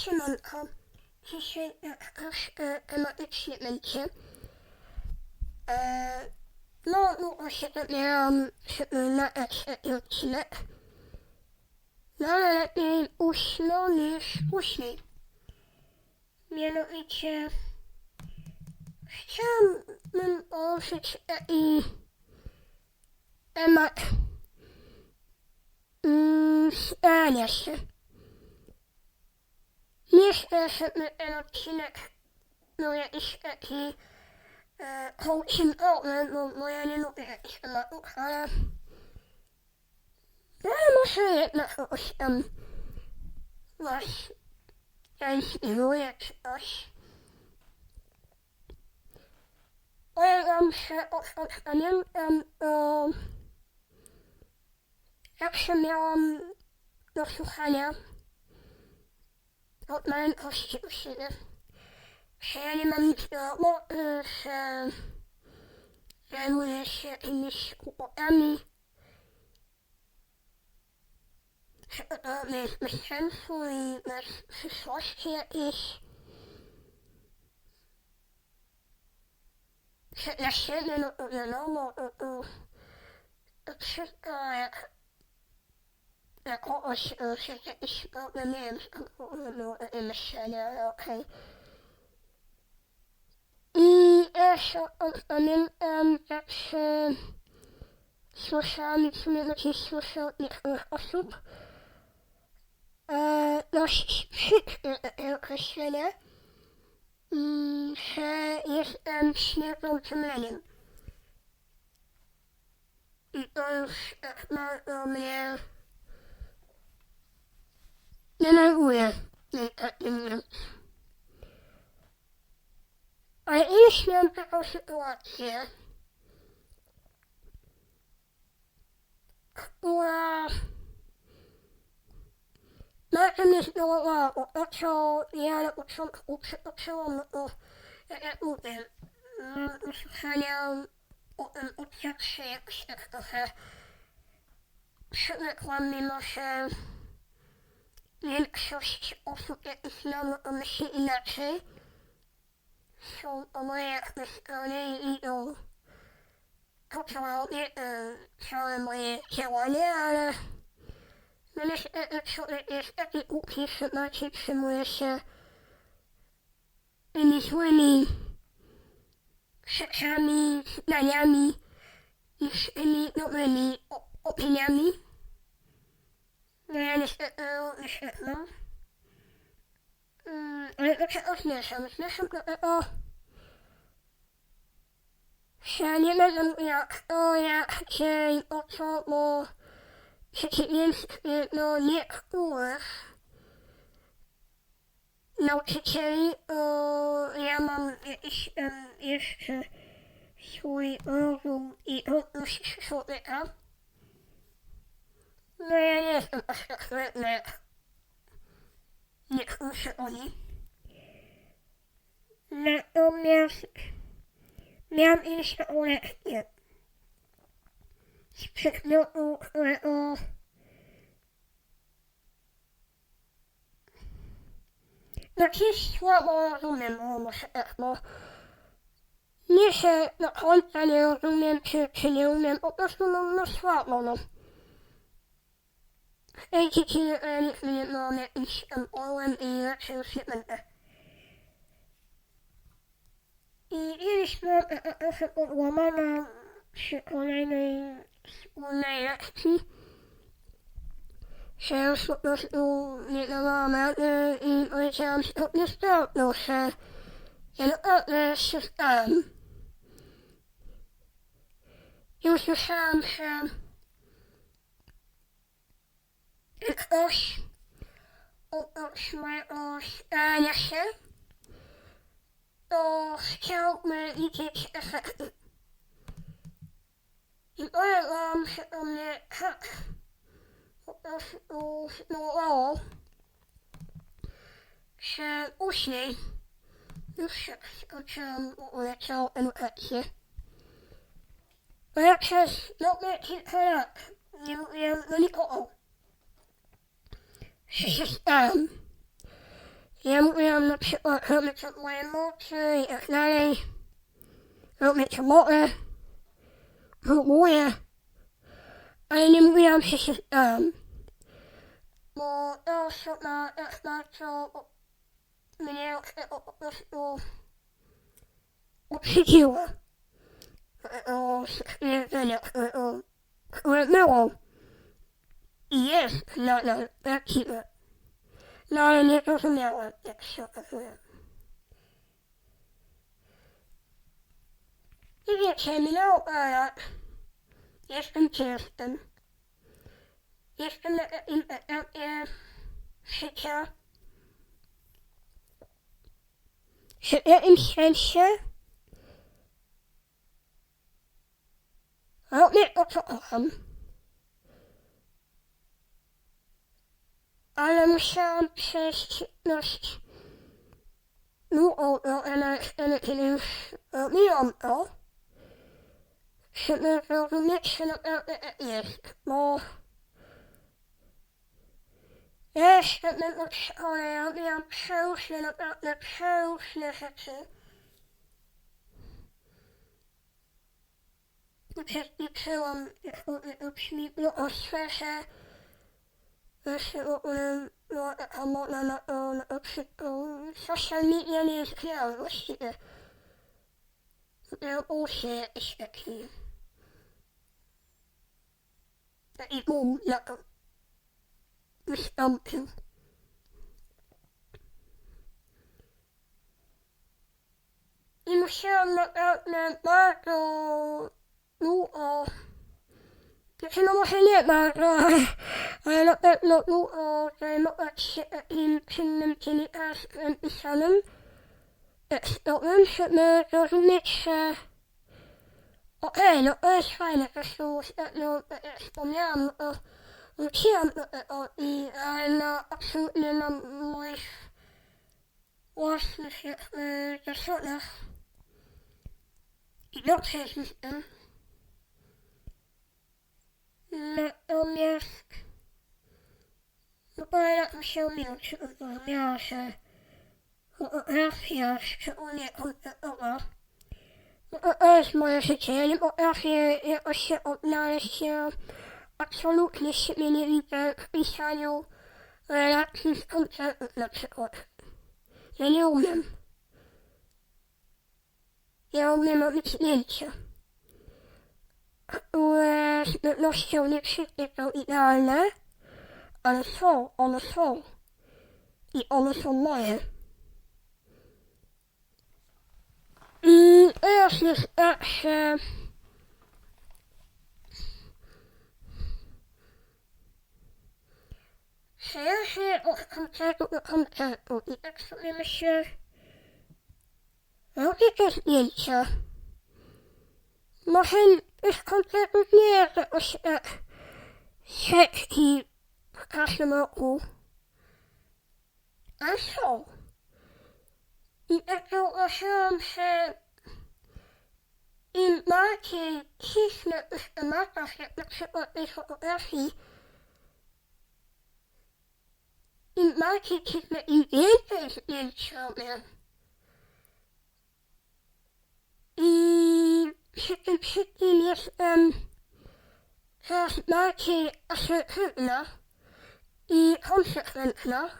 Siemanko. Dzisiaj jakoś e, tematycznie będzie. E, no, długo się zabieram, żeby nagrać taki odcinek. No, ale lepiej późno niż później. Mianowicie chciałabym poruszyć taki temat mm, starania się. Chcę, żeby ten odcinek był jakiś taki e, coachingowy, bo, bo ja nie lubię takich tematów, ale ale może jednak kogoś tam właśnie zainspiruje czy coś. Powiem, że odkąd pamiętam, to zawsze miałam do słuchania u siebie, że ja nie mam nic do roboty, że zajmuję się jakimiś kłopotami, że to nie jest bez sensu i bez przyszłości jakiejś. Że dla siebie, no to wiadomo, to, to, to wszystko jak dla kogoś e, się jakiś problem, nie wiem, skąd w ogóle było takie myślenie, ale okej. I też od- pamiętam, jak się słyszałam i w sumie do dziś słyszę od niektórych osób e, dość przykre takie określenie, mm, że jestem śmierdzącym leniem. I to już tak bardzo mnie denerwuje mnie taki mówiąc. Ale kiedyś miałam taką sytuację, która bardzo mnie zdołowała, to co ja na początku przytoczyłam, no to tak jak mówię, mm, słuchania potem uciekł się jakoś tak trochę przywykłam, mimo że większość osób, jakich znam, myśli inaczej. Są to moje jakby strony i idą to, co robię, e, całe moje działanie, ale no niestety człowiek jest taki głupi, że bardziej przyjmuje się tymi złymi rzeczami, zdaniami niż tymi dobrymi opiniami. Nauczycieli, to ja mam jeszcze swój rozum i trudność człowieka. No ja nie jestem tak wredny jak niektórzy oni. Natomiast iść taką lekcję z przedmiotu, którego Znaczy słabo rozumiem, tak, bo nie się do końca nie rozumiem, czy, czy nie umiem, po prostu no, no słabo, no. W tej dziedzinie to ja nigdy nie byłam jakimś tam orłem i raczej już nie będę. I kiedyś byłam taka trochę podłamana przy kolejnej wspólnej lekcji, że już po prostu nie dawałam rady i powiedziałam z prawdą, że naprawdę się stałam. I usłyszałam, że ktoś oprócz mojego starania się, to chciałby widzieć efekty. I powiem że to mnie tak po prostu zdołało, że później już jak skończyłam w ogóle całą edukację, to ja przez dobre kilka lat nie mówiłam do nikogo, stałam. Ja mówiłam na przykład robić od mojej mocy i tak dalej. Robić robotę. Próbuję. Ale nie mówiłam, że się zdam. Bo ta osoba tak bardzo mnie od tego po prostu uprzedziła. O stwierdzenia, którego, które było jest nadal prawdziwe. No ale nie zrozumiałam, jak się okazuje. I wiecie, minęło parę lat. Jestem gdzie jestem. Jestem na takim etapie życia, że w jakimś sensie robię to, co kocham. Ale musiałam przejść dość długą drogę na wtedy, kiedy już robiłam to, żeby zrozumieć, że naprawdę tak jest, bo ja jeszcze będąc w szkole robiłam przeróżne, naprawdę przeróżne rzeczy. Uczestniczyłam w ludźmi w biosferze, Jeszcze w ogóle była taka moda na to, na to wszystko. Social media nie istniały właściwie. Miał się jakiś taki... Taki boom na to. Wystąpił. I musiałam naprawdę bardzo długo znaczy, no może nie bardzo, ale, ale czynnym dziennikarstwem pisanym, tekstowym, żeby zrozumieć, że okej, no jest fajne, zresztą ostatnio, tak jak wspomniałam, no tego i ale na absolutnie na moich własnych zasadach i dobrze z tym. Natomiast no parę lat się milczy zrozumiała, że fotografia, szczególnie koncertowa, no to jest moje życie. Ja nie potrafię jakoś się odnaleźć. Ja absolutnie siebie nie widzę w pisaniu relacji z koncertów na przykład. Ja nie umiem. Ja umiem robić zdjęcia które z pewnością nie wszystkie są idealne, ale są, one są. I one są moje. I teraz jest tak, że że ja się od koncertu do koncertu i tak sobie myślę, robię te zdjęcia. Może już kompletnie jakoś tak setki w każdym roku. A są. I tak zauważyłam, że im bardziej cisnę w tematach, jak na przykład tej fotografii, im bardziej cisnę, im więcej zdjęć robię. I przy tym wszystkim jestem coraz bardziej asertywna i konsekwentna,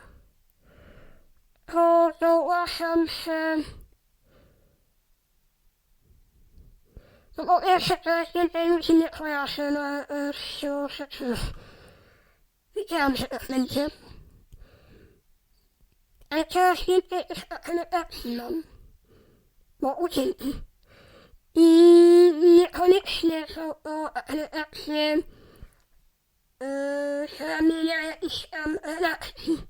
to zauważam, że no po pierwsze coraz więcej ludzi nie kojarzy na siłą rzeczy. Wiedziałam, że tak będzie. Ale coraz więcej też akreditacji mam. Bo uczynki. I niekoniecznie są to relacje yy, z ramienia jakichś tam relacji,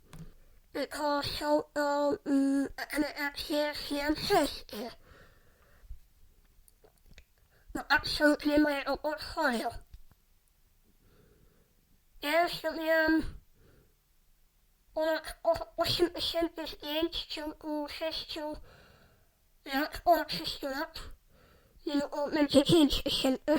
tylko są to yy, relacje finanserskie. No absolutnie mojego portfolio. Ja już miałam ponad 8 tysięcy zdjęć w ciągu 6 lat, ponad 6 lat. No, będzie 5 tysięcy.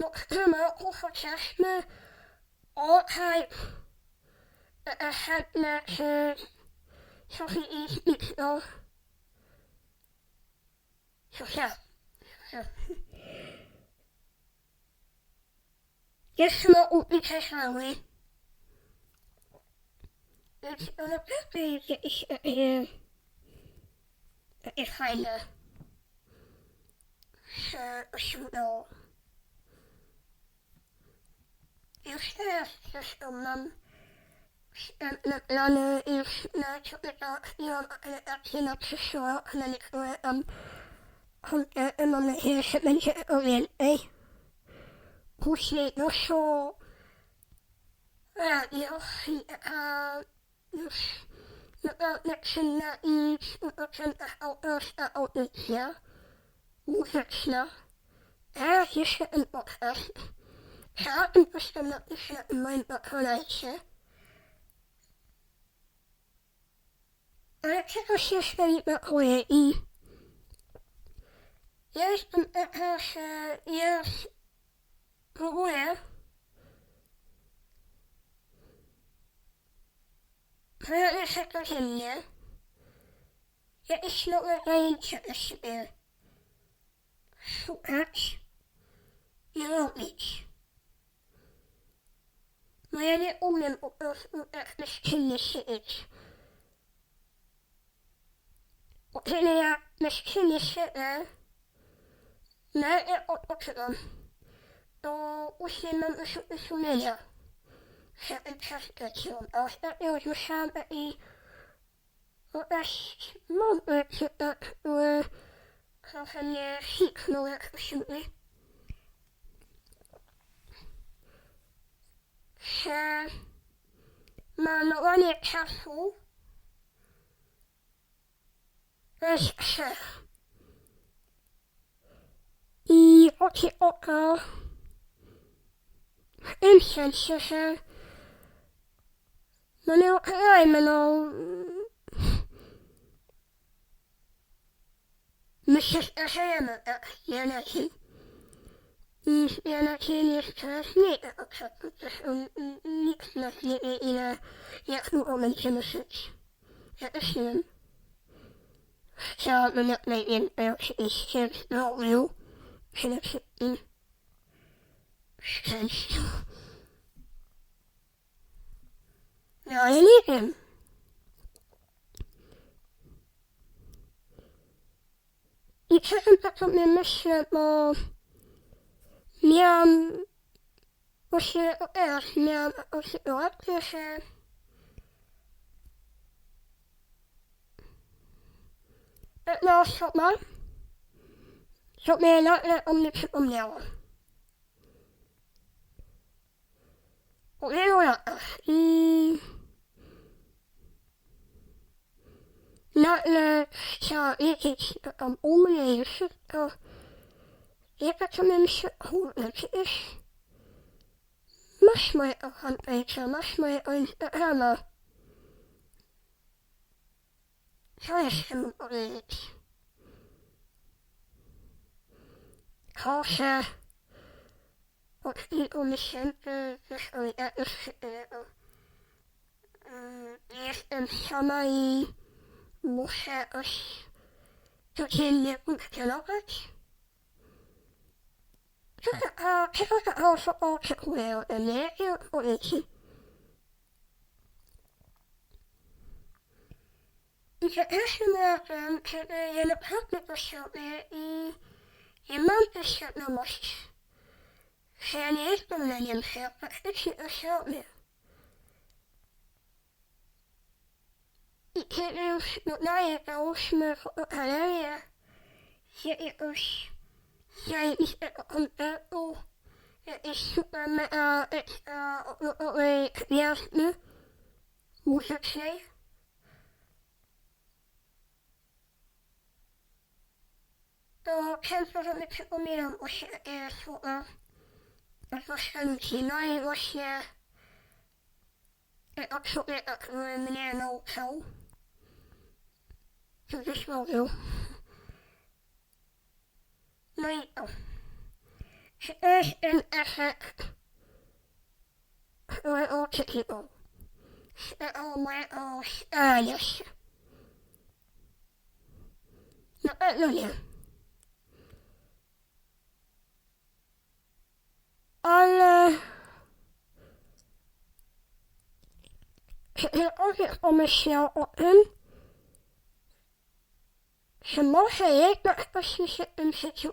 więcej relacji, czy tam fotogalerii było jest naprawdę się dużo. I tak sobie myślę, może się... Y, ja naprawdę sfotografowałam już teraz zresztą mam nagrane już na chwilą akreditację na przyszło, na niektóre tam koncerty, mam nadzieję, że będzie o więcej. Później doszło radio i taka już naprawdę czynna i w 100% autorska audycja muzyczna. Teraz jeszcze ten podcast. Chciałabym coś tam napisać na moim patronajcie. Ale czegoś jeszcze mi brakuje i ja jestem taka, że ja próbuję prawie codziennie jakieś nowe zajęcia dla siebie szukać i robić. No ja nie umiem tak. O tyle ja bezczynnie siedzę, nagle odpoczywam. To właśnie mam wyrzuty sumienia, że czas traciłam. A ostatnio usłyszałam dość mądry cytat, który trochę mnie siknął jak Że marnowanie czasu. Jest grzech. I oczy oka w tym sensie, że no nie ukrywajmy, no my się starzejemy tak, nie lepiej. I ja na ciebie jest coraz mniej tego czasu, zresztą nikt z nas nie wie ile, jak długo będziemy żyć. Ja miałam teraz miałam sytuację, że pewna osoba sobie nagle o mnie przypomniała. Po wielu latach i nagle chciała wiedzieć, co tam u mnie i wszystko. Sobie myślę, kurde, przecież masz mojego fanpage'a, masz mojego Instagrama. Co jeszcze mu powiedzieć? Że od kilku miesięcy zresztą ja już jestem sama i muszę jakoś codziennie funkcjonować. Co taka, czego taka osoba oczekuje ode mnie? Jakie odpowiedzi? I za każdym razem, kiedy ja naprawdę po sobie i ja mam tę świadomość, że ja nie jestem na Niemcy, ja faktycznie to sobie. I kiedy już dodaję, załóżmy, fotogalerię z jakiegoś zajebistego koncertu, jakiejś super mega ekstra odlotowej gwiazdy muzycznej, to często sobie przypominam właśnie takie słowa ludzi. No i właśnie tego człowieka, który mnie nauczał. Czy to jest ten efekt, który oczekiwał? Z tego mojego starania się. Na pewno nie. Ale... Kiedykolwiek pomyślał o tym, że może jednak coś mi się w tym życiu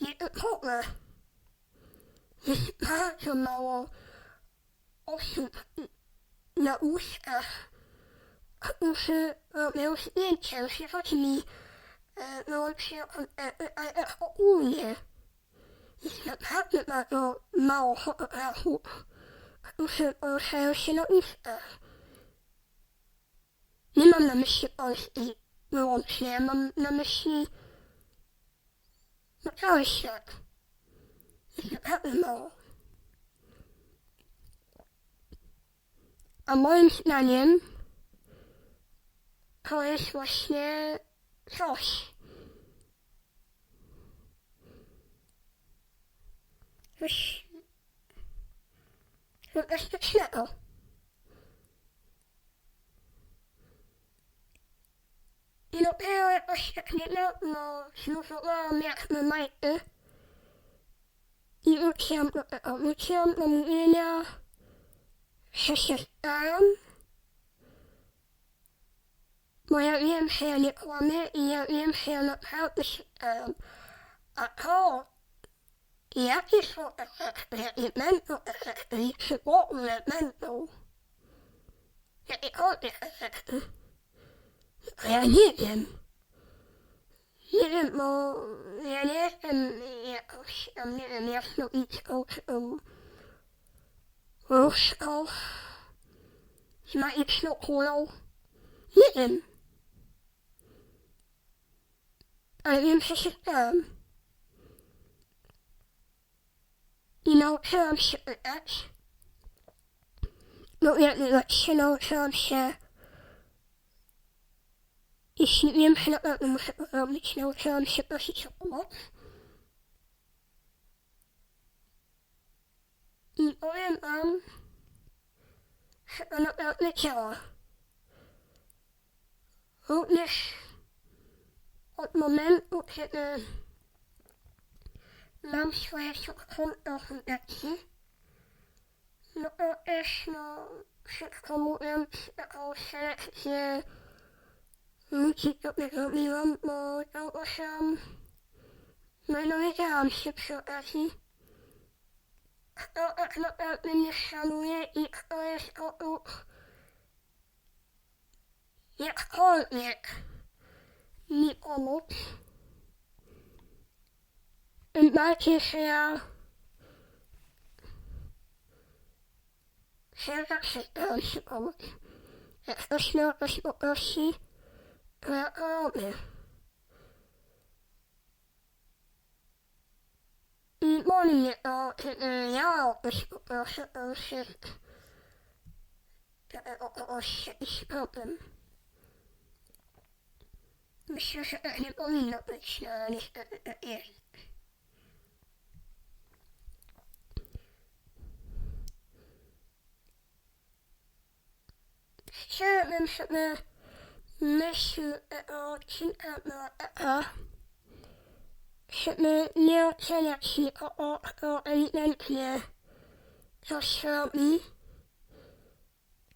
no nie jest bardzo mało osób na ulicach, którzy robią zdjęcia z ludźmi wyłącznie tak ogólnie. Jest naprawdę bardzo mało fotografów, którzy poruszają się na ulicach. Nie mam na myśli Polski wyłącznie, mam na myśli no naprawdę mało. A moim zdaniem to jest właśnie coś. Coś fantastycznego. I tak niedawno zbudowałam jasne majty i wróciłam do tego, wróciłam do mówienia, że się staram, bo ja wiem, że ja nie kłamię i ja wiem, że ja naprawdę się staram. A to, jakie są efekty, jakie będą efekty, i czy w ogóle będą jakiekolwiek efekty, ja nie wiem. Nie wiem, bo ja nie jestem jakoś tam, nie wiem, jasnowidzką, czy tam różką z magiczną kulą. Nie wiem. Ale wiem, że się stałam. I nauczyłam się pytać. No prosić o pomoc. I powiem wam, że to naprawdę działa. Również od momentu, kiedy mam swoje konto fundacji, no to też, no, wszystko mówiąc, taką selekcję ludzi, które robiłam, bo no i dowiedziałam się przy okazji, kto tak naprawdę mnie szanuje i kto jest gotów jakkolwiek mi pomóc. Tym bardziej, że ja że zawsze się pomóc. Jak ktoś mnie o coś poprosi, robię. I kiedy ja o o kogoś jakiś problem. Myślę, że tak nie powinno być, no ale niestety tak jest. Chciałabym sobie myśl tego odcinka była taka, żeby nie oceniać nikogo, kto ewidentnie coś robi,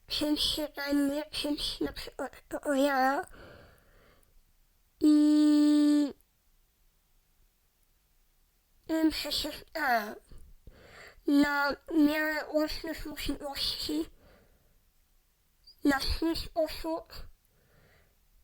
czymś się zajmuje, czymś na przykład ja, I tym się się stara. Na miarę własnych możliwości, na swój sposób,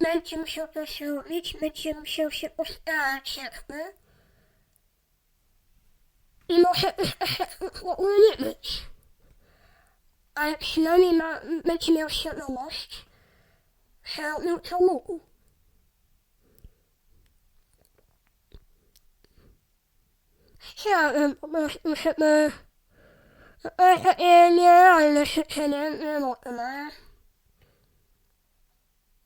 ktoś z nas. Bo może też zdarzy się taka sytuacja, w której ktoś będzie musiał to zrobić, będzie musiał się postarać jakby. I może też efektu w ogóle nie być. Ale przynajmniej ma, będzie miał świadomość, że robił co mógł. Chciałbym po prostu, żeby to jest takie nierealne życzenie, niemodne.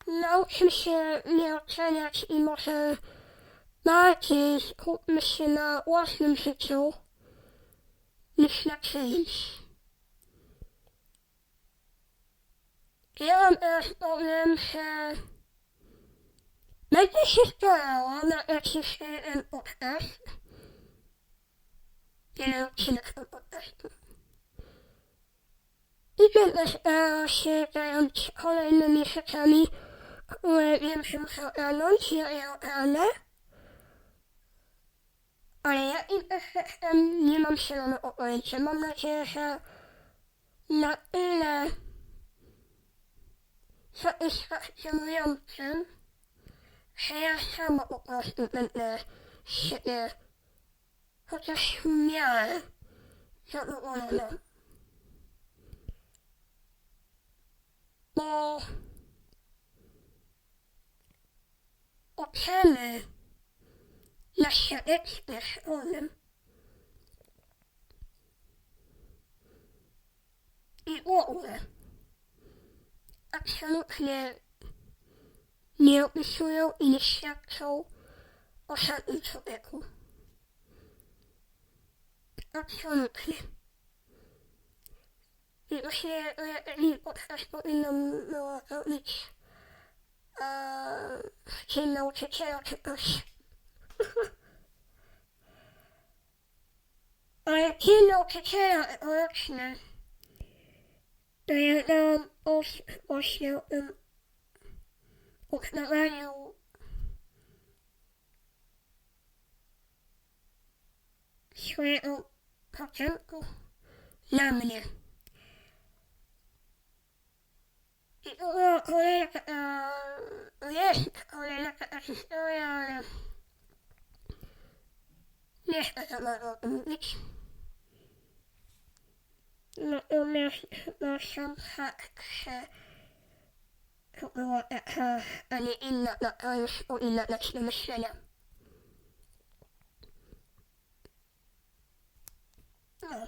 Nauczmy się nie oceniać i może bardziej skupmy się na własnym życiu niż na czyimś. Ja wam teraz powiem, że będę się starała na jakiś jeden podcast. Jeden odcinek tego podcastu. I będę starała się zająć kolejnymi rzeczami, wiem, że ja je ogarnę. Ale jakim efektem nie mam zielonego pojęcia. Mam nadzieję, że na tyle satysfakcjonującym, że ja sama po prostu będę chociaż w miarę zadowolona. Bo oceny na świadectwie szkolnym i w absolutnie nie opisują i nie świadczą o żadnym człowieku. Absolutnie. I właśnie jeżeli podcast powinnam było robić e, dzień nauczyciela czy coś. Ale dzień nauczyciela tegoroczny to ja dałam os właśnie o tym uznawaniu swojego początku na mnie. I to była kolejna taka, jest kolejna taka historia, ale nie chcę za bardzo o tym mówić. Natomiast chyba sam fakt, że to była taka, a nie inna, taka już powinna dać do myślenia. No.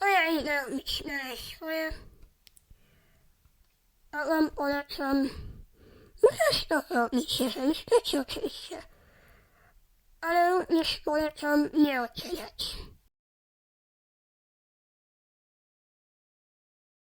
A ja idę robić dalej swoje. A wam polecam, możesz to robić, jeżeli chcecie oczywiście. Ale również polecam nie oceniać.